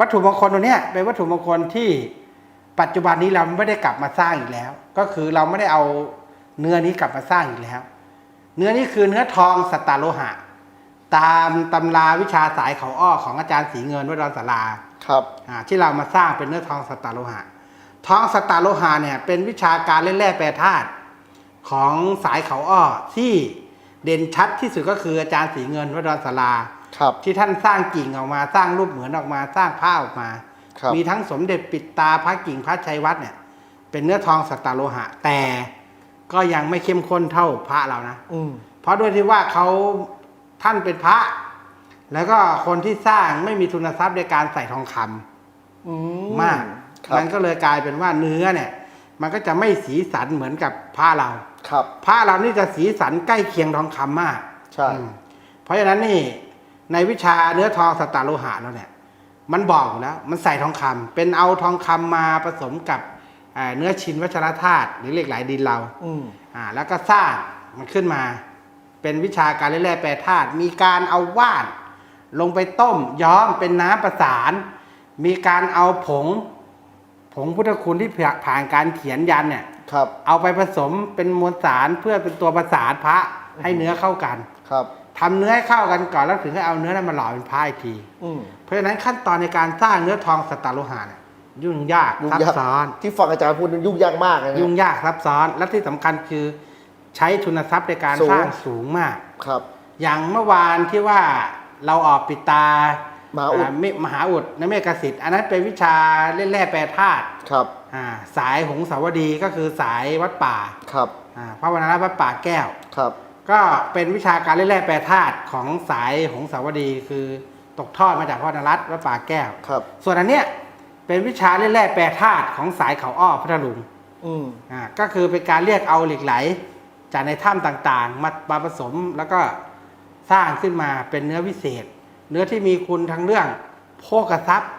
วัตถุมงคลตัวเนี้ยเป็นวัตถุมงคลที่ปัจจุบันนี้เราไม่ได้กลับมาสร้างอีกแล้ว ก็คือเราไม่ได้เอาเนื้อนี้กลับมาสร้างอีกแล้ว เนื้อนี้คือเนื้อทองสตตาโลหะ ตามตำราวิชาสายเขาอ้อของอาจารย์สีเงินวัดดอนสาราครับอ่าที่เรามาสร้างเป็นเนื้อทองสตตาโลหะ ทองสตตาโลหะเนี่ยเป็นวิชาการเล่นแร่แปรธาตุของสายเขาอ้อที่เด่นชัดที่สุดก็คืออาจารย์สีเงินวัดดอนสารา ครับ ที่ท่านสร้างกิ่งออกมาสร้างรูปเหมือนออกมาสร้างผ้าออกมา ครับ มีทั้งสมเด็จปิดตาพระกิ่งพระชัยวัดเนี่ย เป็นเนื้อทองสัตตาโลหะ แต่ก็ยังไม่เข้มข้นเท่าพระเรานะ อืม เพราะด้วยที่ว่าเขาท่านเป็นพระ แล้วก็คนที่สร้างไม่มีทุนทรัพย์ในการใส่ทองคำอืมาก ครับมันก็เลยกลายเป็นว่าเนื้อเนี่ย มันก็จะไม่สีสันเหมือนกับผ้าเรา ครับ ผ้าเรานี่จะสีสันใกล้เคียงทองคำมากใช่ อืมเพราะฉะนั้นนี่ ในวิชาเนื้อทองสตาร์โลหะแล้วเนี่ยมันบอกอยู่แล้วมันใส่ทองคำเป็นเอาทองคำมาผสมกับอ่าเนื้อชินวัชรธาตุหรือเหล็กไหลดินเราอืมอ่าแล้วก็สร้างมันขึ้นมา เป็นวิชาการเล่นแร่แปรธาตุมีการเอาว่าน ลงไปต้มย้อมเป็นน้ำประสาน มีการเอาผง ผงพุทธคุณที่ผ่านการเขียนยันเนี่ยครับ เอาไปผสมเป็นมวลสารเพื่อเป็นตัวประสานพระให้เนื้อเข้ากันครับ ทำเนื้อให้เข้ากันก่อนแล้วถึงให้เอาเนื้อนั้นมาหล่อเป็นพระอีกทีอืมเพราะฉะนั้นขั้นตอนในการสร้างเนื้อทองสตาร์โลหะเนี่ยยุ่งยากยุ่งซับยากซ้อน ที่ฟังอาจารย์พูดนั้นยุ่งยากมากเลยนะยุ่งยากซับซ้อน และที่สำคัญคือใช้ทุนทรัพย์ในการสูงสร้างสูงมากครับ อย่างเมื่อวานที่ว่าเราออกปิดตามหาอุดอ่เมมหาอุดในเมฆสิทธิ์อันนั้นเป็นวิชาเล่นแร่แปรธาตุครับอ่าสายหงสาวดีก็คือสายวัดป่าครับอ่าพระวรรณรัตน์วัดป่าแก้วครับ ก็เป็นวิชาการเล่นแร่แปรธาตุของสายหงสาวดีคือตกทอดมาจากพ่อนรัตน์วัดป่าแก้ว ครับ ส่วนอันเนี้ยเป็นวิชาเล่นแร่แปรธาตุของสายเขาอ้อพัทลุงอืมอ่าก็คือเป็นการเรียกเอาเหล็กไหล จากในถ้ำต่างๆ มามาผสมแล้วก็สร้างขึ้นมาเป็นเนื้อวิเศษ เนื้อที่มีคุณทั้งเรื่องโภกทรัพย์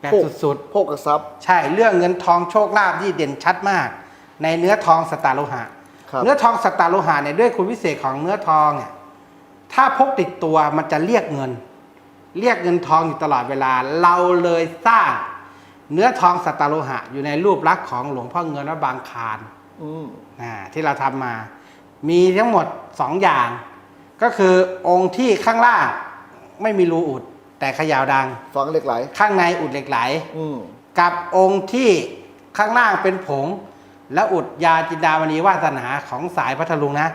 แบบโภคสุดโภกทรัพย์ๆใช่เรื่องเงินทองโชคลาภที่เด่นชัดมาก ในเนื้อทองสตาร์โลหะครับ เนื้อทองสตาร์โลหะเนี่ยด้วยคุณวิเศษของเนื้อทองเนี่ยถ้าพกติดตัวมันจะเรียกเงิน เรียกเงินทองอยู่ตลอดเวลา เราเลยสร้างเนื้อทองสตาร์โลหะ อยู่ในรูปลักษณ์ของหลวงพ่อเงินวัดบางคลานอืมอ่าที่เราทำมา มีทั้งหมดสองอย่าง ก็คือองค์ที่ข้างล่างไม่มีรูอุด แต่เขยาวดังฟังเหล็กไหล ข้างในอุดเหล็กไหลอืมกับองค์ที่ข้างล่างเป็นผง และอุดยาจินดามณีวาสนาของสายพัทลุงนะ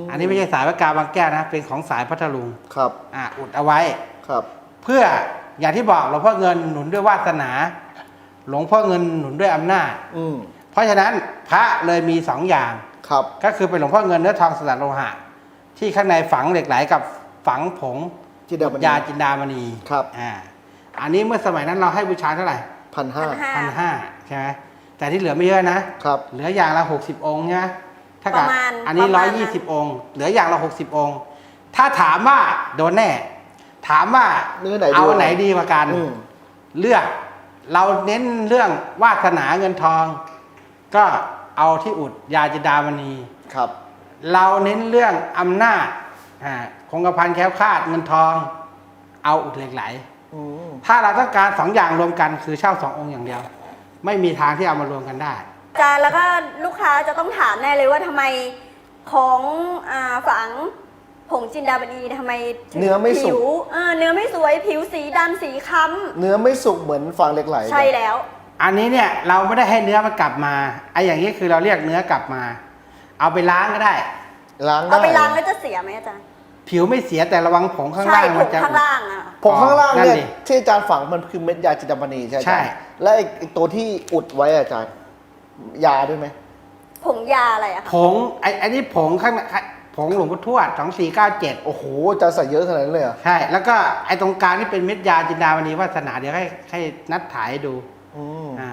มอันนี้ไม่ใช่สายวัดกาบางแก้วนะ เป็นของสายพัทลุงครับอ่าอุดเอาไว้ครับ เพื่ออย่างที่บอกหลวงพ่อเงินหนุนด้วยวาสนา หลวงพ่อเงินหนุนด้วยอำนาจอืมเพราะฉะนั้นพระเลยมีสองอย่างครับ ก็คือเป็นหลวงพ่อเงินเนื้อทองสลัดโลหะ ที่ข้างในฝังเหล็กไหลกับฝังผงที่เดิมมันยาจินดามณีครับอ่าอันนี้เมื่อสมัยนั้นเราให้บูชาเท่าไหร่พันห้าพันห้าใช่ไหม แต่ที่เหลือไม่เยอะนะครับเหลืออย่างละหกสิบองค์ใช่ไหมถ้ากับประมาณอันนี้ ประร้มาอยณนั้ยี่สิบนองค์ เหลืออย่างละหกสิบองค์ ถ้าถามว่าโดนแน่ ถามว่าเนื้อไหนเอาดีกว่าไหนดีกว่ากัน อืม เลือกเราเน้นเรื่องวาสนาเงินทอง ก็เอาที่อุดยาจินดามณี ครับเราเน้นเรื่องอำนาจอ่าคงกระพันแคล้วคลาดเงินทอง เอาอุดเหล็กไหล อืมถ้าเราต้องการสองอย่างรวมกันคือเช่าสององค์อย่างเดียว ไม่มีทางที่เอามารวมกันได้ อาจารย์แล้วก็ลูกค้าจะต้องถามแน่เลยว่าทำไมของอ่าฝังผงจินดาบดีทำไมถึงเนื้อไม่สุก ผิวเออเนื้อไม่สวยผิวสีดำสีค้เนื้อไม่สุกเหมือนฟังเหล็กไหลำใช่แล้ว อันนี้เนี่ยเราไม่ได้ให้เนื้อมันกลับมาไอ้อย่างนี้คือเราเรียกเนื้อกลับมา เอาไปล้างก็ได้ ล้างได้ เอาไปล้างแล้วจะเสียไหมอาจารย์ ผิวไม่เสียแต่ระวังผงข้างใช่ล่างผมันงจะ ข้างล่างอะ ผงข้างล่างนั่นเนี่ยดิที่อาจารย์ฝังมันคือเม็ดยาจินดามณีใช่ไหมอาจารย์ใช่และไอ้ไอ้ตัวที่อุดไว้อะอาจารย์ยาด้วยไหมผผงยาอะไรอะคะผงไอ้ไอ้นี่ผงข้างในผงหลวงพ่อทวดสองสี่เก้าเจ็ดโอ้โหอาจารย์ใส่เยอะขนาดนั้นเลยเหรอใช่ แล้วก็ไอ้ตรงกลางที่เป็นเม็ดยาจินดามณีวาสนาเดี๋ยวให้ให้นัดถ่ายให้ดู อืมอ่า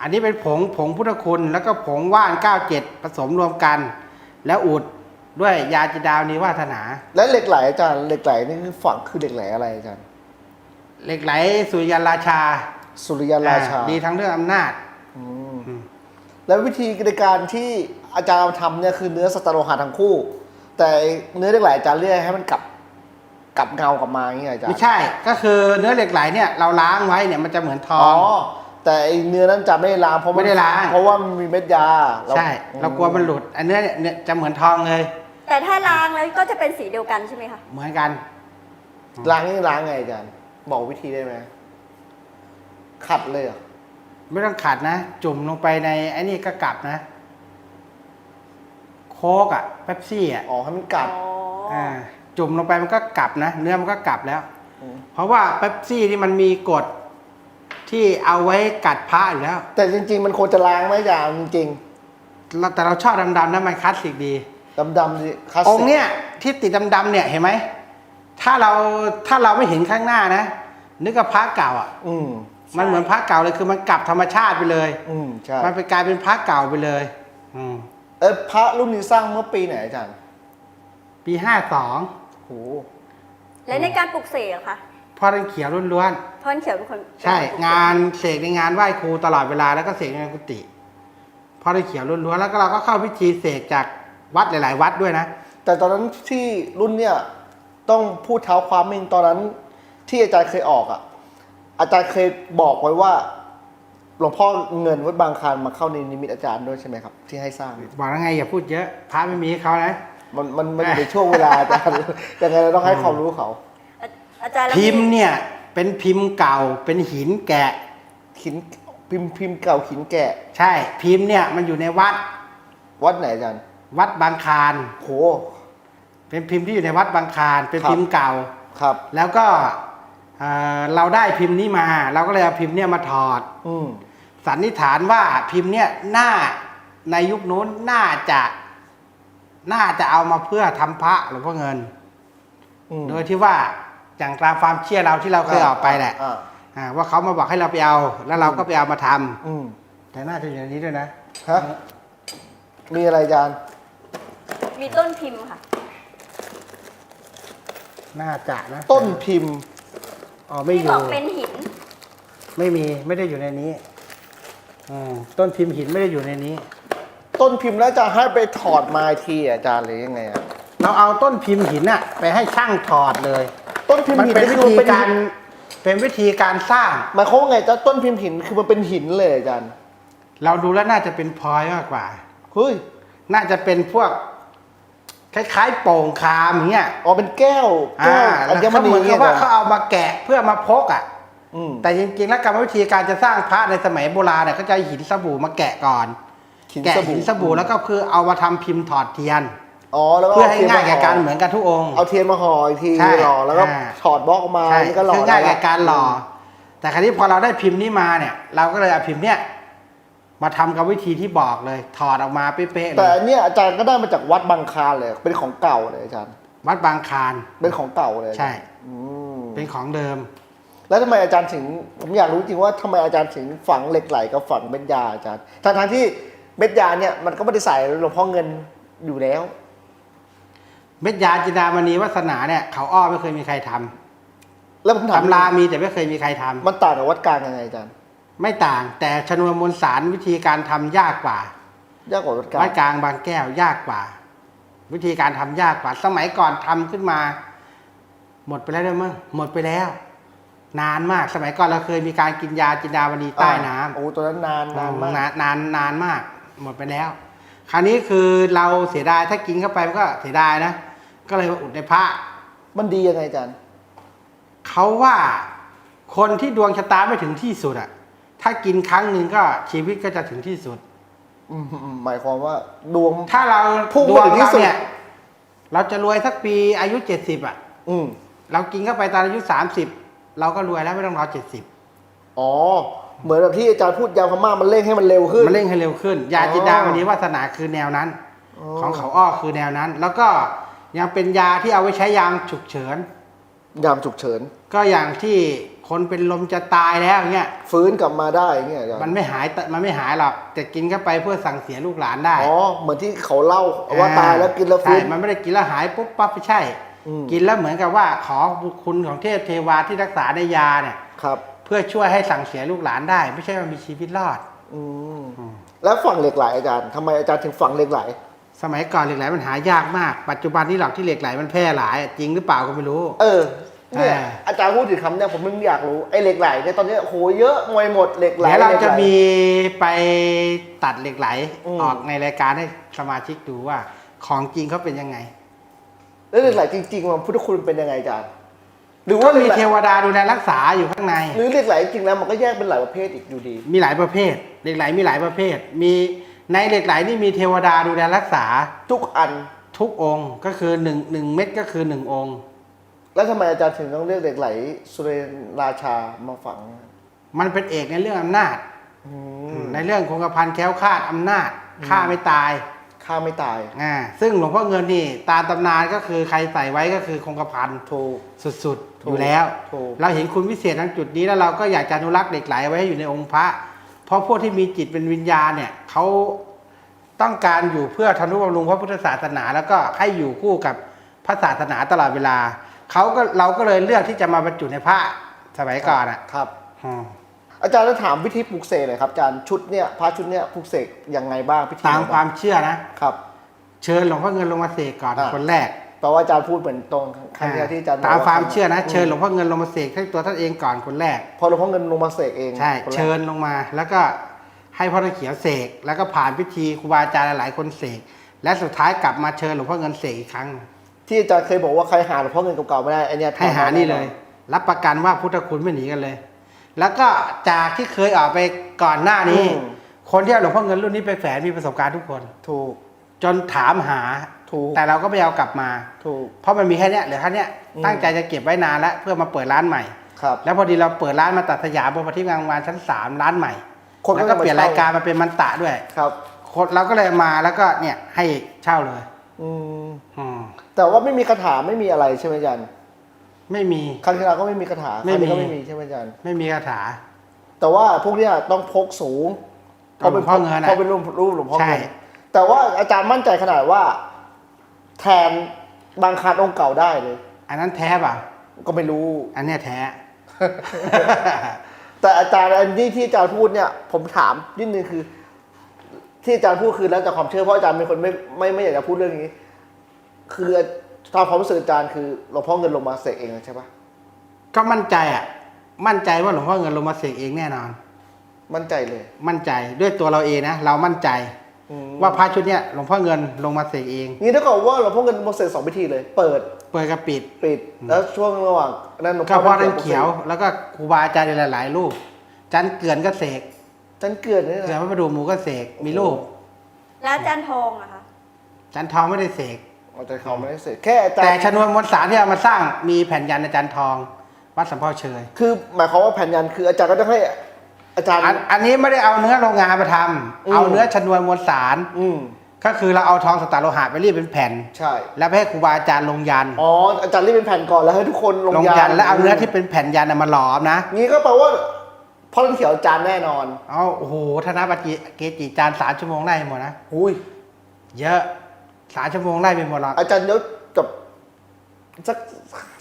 อันนี้เป็นผงผงพุทธคุณ แล้วก็ผงว่านเก้าเจ็ดผสมรวมกัน แล้วอุด ด้วยยาจินดามณีวาสนา และเหล็กไหลอาจารย์เหล็กไหลนี่คือฝังคือเหล็กไหลอะไรอาจารย์เหล็กไหลสุริยันราชาสุริยาราชา อ่ดีทั้งเรื่องอำนาจอืมอืมแล้ววิธีในการที่อาจารย์ทำเนี่ยคือเนื้อสัตว์โลหะทั้งคู่ แต่เนื้อเหล็กไหลอาจารย์เลือกให้มันกลับกลับเงากลับมาอย่างเงี้ยอาจารย์ไม่ใช่ก็คือเนื้อเหล็กไหลเนี่ยเราล้างไว้เนี่ยมันจะเหมือนทออ๋อง แต่ไอ้เนื้อนั้นจะไม่ได้ล้างเพราะนไม่ได้ล้าง เพราะว่ามันมีเม็ดยาเราใช่ เรากลัวมันหลุด อันเนี้ยเนี่ยจะเหมือนทองเลย แต่ถ้าล้างแล้วก็จะเป็นสีเดียวกันใช่ไหมคะเหมือนกัน ล้างนี่ล้างไงอาจารย์บอกวิธีได้ไหมขัดเลยเหรอไม่ต้องขัดนะ จุ่มลงไปในไอ้นี่ก็กลับนะ โค้กอะเป๊ปซี่อะอ๋อให้มันกัด อ๋อออ่าจุ่มลงไปมันก็กลับนะ เนื้อมันก็กลับแล้วมเพราะว่าเป๊ปซี่นี่มันมีกฎที่เอาไว้กัดพระอยู่แล้วแต่จริง ๆ มันควรจะล้างไหมอาจารย์จริง เราแต่เราชอบดำๆนะมันคลาสสิกดี ๆดำๆสิคลาสสิกองค์เนี้ยที่ติดดำๆเนี่ยเห็นไหมถ้าเราถ้าเราไม่เห็นข้างหน้านะ นึกกับพระเก่าอะ อืม มันเหมือนพระเก่าเลยคือมันกลับธรรมชาติไปเลย อืม ใช่ มันไปกลายเป็นพระเก่าไปเลย อืมเออพระรุ่นนี้สร้างเมื่อปีไหนอาจารย์ปีห้าสองโห และในการปลุกเสกอะคะพ่อท่านเขียวล้วนพ่อเขียวเป็นคนๆใช่งานเสกในงานไหว้ครูตลอดเวลาแล้วก็เสกในกุฏิพ่อท่านเขียวล้วนๆแล้วก็เราก็เข้าพิธีเสกจาก วัดหลาย ๆ วัดด้วยนะ แต่ตอนนั้นที่รุ่นเนี่ยต้องพูดเท้าความมิงตอนนั้น ที่อาจารย์เคยออกอะ อาจารย์เคยบอกไว้ว่าหลวงพ่อเงินวัดบางคลานมาเข้าในนิมิตอาจารย์ด้วยใช่ไหมครับ ที่ให้สร้างบอกแล้วไงอย่าพูดเยอะพระไม่มีให้เขานะมันมันมันอยู่ในช่วงเวลาอาจารย์ยังไงเราต้องให้ความรู้เขา อาอาจารย์แล้วพิมพ์เนี่ยเป็นพิมพ์เก่าเป็นหินแกะ หินพิมพ์พิมพ์เก่าหินแกะ ใช่ พิมพ์เนี่ยมันอยู่ในวัด วัดไหนอาจารย์ วัดบางคลานโห เป็นพิมพ์ที่อยู่ในวัดบางคลานเป็นครับพิมพ์เก่า ครับ แล้วก็เอ่อเราได้พิมพ์นี้มา เราก็เลยเอาพิมพ์เนี่ยมาถอด อืมสันนิษฐานว่าพิมพ์เนี่ยน่าในยุคนู้นน่าจะน่าจะเอามาเพื่อทำพระหลวงพ่อเงิน อืมโดยที่ว่าอย่างตามความเชื่อเราที่เราเคยออกไปแหละอ่าอ่าว่าเขามาบอกให้เราไปเอา แล้วเราก็ไปเอามาทำอืมแต่น่าจะอยู่ในนี้ด้วยนะ ฮะมีอะไรอาจารย์ มีต้นพิมพ์ค่ะ น่าจะนะต้นพิมพ์อ๋อไม่อที่บยู่อกเป็นหิน ไม่มีไม่ได้อยู่ในนี้อืมต้นพิมพ์หินไม่ได้อยู่ในนี้ ต้นพิมพ์แล้วจะให้ไปถอดมาอีกทีอะอาจารย์หรือยังไงอะเราเอาต้นพิมพ์หินอะไปให้ช่างถอดเลย ต้นพิมพ์มันหินเป็นวิคือธีมันเป็นการเป็นวิธีการสร้าง หมายความว่าไงจะต้นพิมพ์หินคือมันเป็นหินเลยอาจารย์เราดูแล้วน่าจะเป็นพลอยมากกว่า เฮ้ย น่าจะเป็นพวก คล้ายๆโป่งคามอย่างเงี้ยอ๋อเป็นแก้วอ่าแก้วแล้วอัญมเขาเหณีมือนเนี่กัยบว่าอาจารเขาย์เอามาแกะเพื่อมาพกอะ อืมแต่จริงๆแล้วกรรมวิธีการจะสร้างพระในสมัยโบราณเนี่ยเขาจะเอาหินสบู่มาแกะก่อนหินแกะสหิบู่นสบู่แล้วก็คือเอามาทำพิมพ์ถอดเทียน อ๋อแล้วก็เพื่อให้ทีนง่ายแก่การห่เหมือนกันทุกองค์ เอาเทียนมาห่ออีกทีใช่หล่อแล้วก็อ่า ถอดบล็อกออกมาใช่นี่ก็หล่อคือง่ายได้แก่การหล่อแต่ครั้นี้พอเราได้พิมพ์นี้มาเนี่ย เราก็เลยเอาพิมพ์เนี้ย มาทำกับวิธีที่บอกเลย ถอดออกมาเป๊ะๆเลแต่ยอันเนี้ยอาจารย์ก็ได้มาจากวัดบางคลานเลย เป็นของเก่าเลยอาจารย์ วัดบางคลานเป็นของเก่าเลยใช่ อืมเป็นของเดิม แล้วทำไมอาจารย์ถึง ผมอยากรู้จริงว่าทำไมอาจารย์ถึงฝังเหล็กไหลกับฝังเม็ดยาอาจารย์ทางทางๆที่เม็ดยาเนี่ยมันก็ไม่ได้ใส่หลวงพ่อเงินอยู่แล้ว เม็ดยาจินดามณีวัสนาเนี่ยเขาอ้อไม่เคยมีใครทำแล้วผมถามตำรามีแต่ไม่เคยมีใครทำมันต่างกับวัดกลางยังไงอาจารย์ ไม่ต่างแต่ชนวนมวลสารวิธีการทำยากกว่ายากกว่าวัดกลางวัดกลางบางแก้วยากกว่า วิธีการทำยากกว่า สมัยก่อนทำขึ้นมา หมดไปแล้วด้วยมั้งหมดไปแล้ว นานมากสมัยก่อนเราเคยมีการกินยาจินดามณีใต้น้ำโอ้ตัวนั้นนานนานมากนานนานนานมาก หมดไปแล้ว คราวนี้คือเราเสียดายถ้ากินเข้าไปมันก็เสียดายนะก็เลยมาอุดในพระมันดียังไงอาจารย์เขาว่าคนที่ดวงชะตาไม่ถึงที่สุดอะ ถ้ากินครั้งหนึ่งก็ชีวิตก็จะถึงที่สุด อืมหมายความว่าดวง ถ้าเราพุ่งดไปวงถึงที่เราสุดเนี่ยเราจะรวยสักปีอายุเจ็ดสิบอะอืมเรากินเข้าไปตอนอายุสามสิบเราก็รวยแล้วไม่ต้องรอเจ็ดสิบอ๋อ เหมือนแบบที่อาจารย์พูดยาพม่ามันเร่งให้มันเร็วขึ้น มันเร่งให้เร็วขึ้น ยาอ๋อจินดามณีวาสนาคือแนวนั้น อ๋อ ของเขาอ้อคือแนวนั้น แล้วก็ยังเป็นยาที่เอาไว้ใช้ยามฉุกเฉิน ยามฉุกเฉิน ก็อย่างที่ คนเป็นลมจะตายแล้วเงี้ยฟื้นกลับมาได้เงี้ยอาจารย์มันไม่หายแต่มันไม่หายหรอกแต่กินเข้าไปเพื่อสั่งเสียลูกหลานได้อ๋อเหมือนที่เขาเล่าว่าตายแล้วกินแล้วฟื้นใช่มันไม่ได้กินแล้วหายปุ๊บปั๊บไม่ใช่อืมกินแล้วเหมือนกับว่าขอบุญคุณของเทพเทวาที่รักษาในยาเนี่ยครับ เพื่อช่วยให้สั่งเสียลูกหลานได้ ไม่ใช่ว่ามีชีวิตรอดอืมแล้วฝั่งเหล็กไหลอาจารย์ทำไมอาจารย์ถึงฝั่งเหล็กไหลสมัยก่อนเหล็กไหลมันหายากมาก ปัจจุบันนี้หรอกที่เหล็กไหลมันแพร่หลาย จริงหรือเปล่าก็ไม่รู้ เออ เนี่ยอ่า อาจารย์พูดถึงคำเนี่ยผมมึงอยากรู้ไอ้เหล็กไหลเนี่ยตอนนี้โหเยอะมวยหมดเหล็กไหลเดี๋ยวเราหล็กไหล จะมีไปตัดเหล็กไหล อืม ออกในรายการให้สมาชิกดูว่าของจริงเขาเป็นยังไง แล้วเหล็กไหลจริงๆมันพุทธคุณเป็นยังไงอาจารย์หรือก็ว่าเหล็มีกไหลเทวดาดูแลรักษาอยู่ข้างใน หรือเหล็กไหลจริงๆแล้วมันก็แยกเป็นหลายประเภทอีกอยู่ดี มีหลายประเภท เหล็กไหลมีหลายประเภท มีในเหล็กไหลนี่มีเทวดาดูแลรักษาทุกอันทุกองค์ก็คือหนึ่งหนึ่งเม็ดก็คือหนึ่งองค์ แล้วทำไมอาจารย์ถึงต้องเรียกเหล็กไหลสุเรนราชามาฝังมันเป็นเอกในเรื่องอำนาจ อืมในเรื่องคงกระพันแคล้วคลาดอำนาจฆ่าไม่ตายฆ่าไม่ตายอ่าซึ่งหลวงพ่อเงินนี่ตามตำนานก็คือใครใส่ไว้ก็คือคงกระพันถูก สุดๆ ถูกอยู่แล้ว ถูก เราเห็นคุณวิเศษทางจุดนี้แล้วเราก็อยากจะอนุรักษ์เหล็กไหลไว้ให้อยู่ในองค์พระ เพราะพวกที่มีจิตเป็นวิญญาณเนี่ยเขาต้องการอยู่เพื่อทนุบำรุงพระพุทธศาสนา แล้วก็ให้อยู่คู่กับพระศาสนาตลอดเวลา เขาก็เราก็เลยเลือกที่จะมาบรรจุในพระสมัยก่อนอะครับ อืม อาจารย์จะถามวิธีปลูกเสกหน่อยครับอาจารย์ชุดเนี่ยพระชุดเนี่ยปลูกเสกยังไงบ้างพิธีตามความเชื่อนะ ครับ เชิญหลวงพ่อเงินลงมาเสกก่อนอ่า คนแรกแปลว่าอาจารย์พูดเหมือนตรงครั้งที่แล้วที่อาจารย์ตามบอกความเชื่อนะมเชิญหลวงพ่อเงินลงมาเสกให้ตัวท่านเองก่อนคนแรก พอหลวงพ่อเงินลงมาเสกเองใช่ คนแรกเชิญลงมาแล้วก็ให้พ่อตะเขียวเสก แล้วก็ผ่านพิธีครูบาอาจารย์หลายๆคนเสก และสุดท้ายกลับมาเชิญหลวงพ่อเงินเสกอีกครั้ง ที่อาจารย์เคยบอกว่าใครหาหลวงพ่อเงินเก่าๆไม่ได้ไอเนี่ยให้หานี่เลย รับประกันว่าพุทธคุณไม่หนีกันเลย แล้วก็จากที่เคยออกไปก่อนหน้านี้ คนที่เอาหลวงพ่อเงินรุ่นนี้ไปแฝงมีประสบการณ์ทุกคน ถูกจนถามหาถูกแต่เราก็ไม่เอากลับมาถูกเพราะมันมีแค่เนี้ยเหลือแค่เนี้ยอืมตั้งใจจะเก็บไว้นานแล้วเพื่อมาเปิดร้านใหม่ครับแล้วพอดีเราเปิดร้านมาตัดสยามบนพทิพย์งามวานชั้นสามร้านใหม่คนก็แล้วก็จะมาเปลี่ยนเช่ารรายการมาเป็นมันตะด้วย ครับคนเราก็เลยมาแล้วก็เนี่ยให้เช่าเลย อืมอืม แต่ว่าไม่มีคาถาไม่มีอะไรใช่ไหมอาจารย์ไม่มี ครั้งที่แล้วก็ไม่มีคาถาไม่มีครั้งนี้ก็ไม่มีใช่ไหมอาจารย์ ไม่มีคาถา แต่ว่าพวกเนี้ยต้องพกสูงหลวงพ่อเงินอะเพราะเป็นรูปรูปหลวงพ่อใช่ เงินแต่ว่าอาจารย์มั่นใจขนาดว่า แทนบางคารองค์เก่าได้เลย อันนั้นแท้เปล่าก็ไม่รู้ อันเนี้ยแท้ แต่อาจารย์อันนี้ที่อาจารย์พูดเนี่ย ผมถามนิดนึงคือ ที่อาจารย์พูดคือแล้วแต่ความเชื่อเพราะอาจารย์เป็นคนไม่ไม่ไม่อยากจะพูดเรื่องนี้ คือตามความรู้สึกอาจารย์คือหลวงพ่อเงินลงมาเสกเองใช่ปะก็มั่นใจอะ มั่นใจว่าหลวงพ่อเงินลงมาเสกเองแน่นอน มั่นใจเลย มั่นใจด้วยตัวเราเองนะเรามั่นใจอืมว่าพระชุดเนี้ยหลวงพ่อเงินลงมาเสกเองงี้เท่ากับว่าหลวงพ่อเงินมาเสกสองพิธีเลย เปิดเปิดกระปิดปิดแล้วช่วงระหว่างนั้นหลวงก็พ่อท่านปลุกสกเขียว แล้วก็ครูบาอาจารย์หลายๆรูปจันเกือนก็เสกจันเกลือนนี่เกือนนะ พระประดูหมูก็เสกมีรูปแล้วอาจารย์ทองอะคะ จันทองไม่ได้เสก อาจารย์เขาไม่ได้เสกแค่อาจารแต่ย์ชนวนมวลสารที่เอามาสร้างมีแผ่นยันอาจารย์ทอง วัดสัมพ่อเชยคือหมายความว่าแผ่นยันคืออาจารย์ก็ต้องให้อาจารย์ อันอันนี้ไม่ได้เอาเนื้อโรงงานมาทำอืมเอาเนื้อชนวนมวลสาร อืมก็คือเราเอาทองสตาร์โลหะไปรีดเป็นแผ่น ใช่แล้วไปให้ครูบาอาจารย์ลงยันอ๋ออาจารย์รีบเป็นแผ่นก่อนแล้วให้ทุกคนลงลงยัยันนแล้วเอาเนื้อที่เป็นแผ่นยันน่ะมาหลอมนะงี้ก็แปลว่าพ่อท่านเขียวอาจารย์แน่นอน เอาโอ้โหธนบัตรเกจิจานสามชั่วโมงได้หมดนะอุ้ยเยอะ สามชั่วโมงได้ไปหมดหรอกอาจารย์ยศกับสัก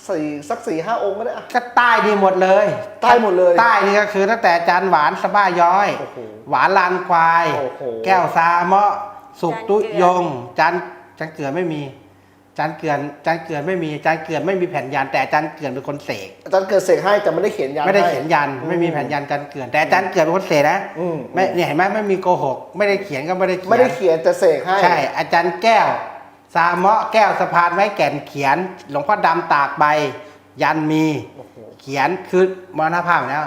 สี่สักสี่ห้าองค์ก็ได้อะ ก็ใต้ดีหมดเลยใต้หมดเลยใต้นี่ก็คือตั้งแต่จานหวานสะบ้าย้อย โอ้โหหวานลานควาย โอ้โห แก้วซาเมาะสุกตุยงจานจานเกลือนไม่มี จานเกลือนจานเกลือนไม่มีจานเกลือนไม่มีแผ่นยันแต่จานเกลือนเป็นคนเสกอาจารย์เกิดเสกให้แต่ไม่ได้เขียนยันไม่ได้ให้ เขียนยันไม่มีแผ่นยันจานเกลือนแต่จานเกลือนเป็นคนเสกนะอืม ไม่เนี่ยเห็นไหมไม่มีโกหก ไม่ได้เขียนก็ไม่ได้เขียนไม่ได้เขียนแต่เสกให้ ใช่ อาจารย์แก้วซาเมาะแก้วสะพานไม้แก่นเขียน หลวงพ่อดำตากใบ ยันมีโอ้โห เขียนคือมรณภาพแล้ว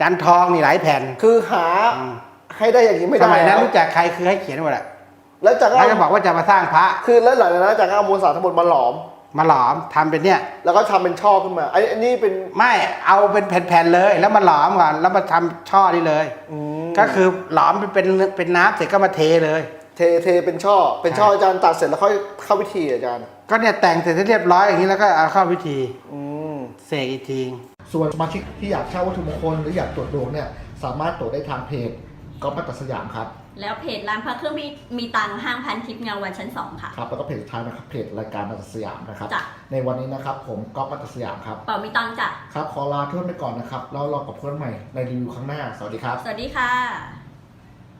จันทองนี่หลายแผ่น คือหาอืม ให้ได้อย่างนี้ไม่สได้มัยนั้นแล้วรู้จักใครคือให้เขียนหมดอะ แล้วอาจากก็แล้วเอาก็บอกว่าจะมาสร้างพระ คือแล้วหลังจากนั้นอาจากก็เอามวลสารทั้งหมดมาหลอม มาหลอมทำเป็นเนี่ย แล้วก็ทำเป็นช่อขึ้นมาไอ้อันนี้เป็นไม่เอาเป็นแผ่นๆเลย แล้วมาหลอมก่อนแล้วมาทำช่อนี่เลย อืมก็คือหลอมเป็นเป็นเป็นน้ำเสร็จก็มาเทเลย เทเทเป็นช่อ เป็นช่ออาจารย์ตัดเสร็จแล้วค่อยเข้าพิธีอาจารย์ ก็เนี่ยแต่งเสร็จเรียบร้อยอย่างนี้แล้วก็เอาเข้าพิธีอืม เสกอีกที ส่วนสมาชิกที่อยากเช่าวัตถุมงคลหรืออยากตรวจดวงเนี่ย สามารถตรวจได้ทางเพจก๊อฟมัตตสยามครับ แล้วเพจร้านพระเครื่องมีมีตังค์ห้างพันทิพย์เงาวันชั้นสองค่ะ ครับแล้วก็เพจสุดท้ายนะครับเพจรายการมัตตสยามนะครับ จ้ะ ในวันนี้นะครับผมก๊อฟมัตตสยามครับ เป่ามีตังค์จ้ะ ครับขอลาเพื่อนไปก่อนนะครับแล้วรอกับเพื่อนใหม่ในรีวิวครั้งหน้า สวัสดีครับ สวัสดีค่ะ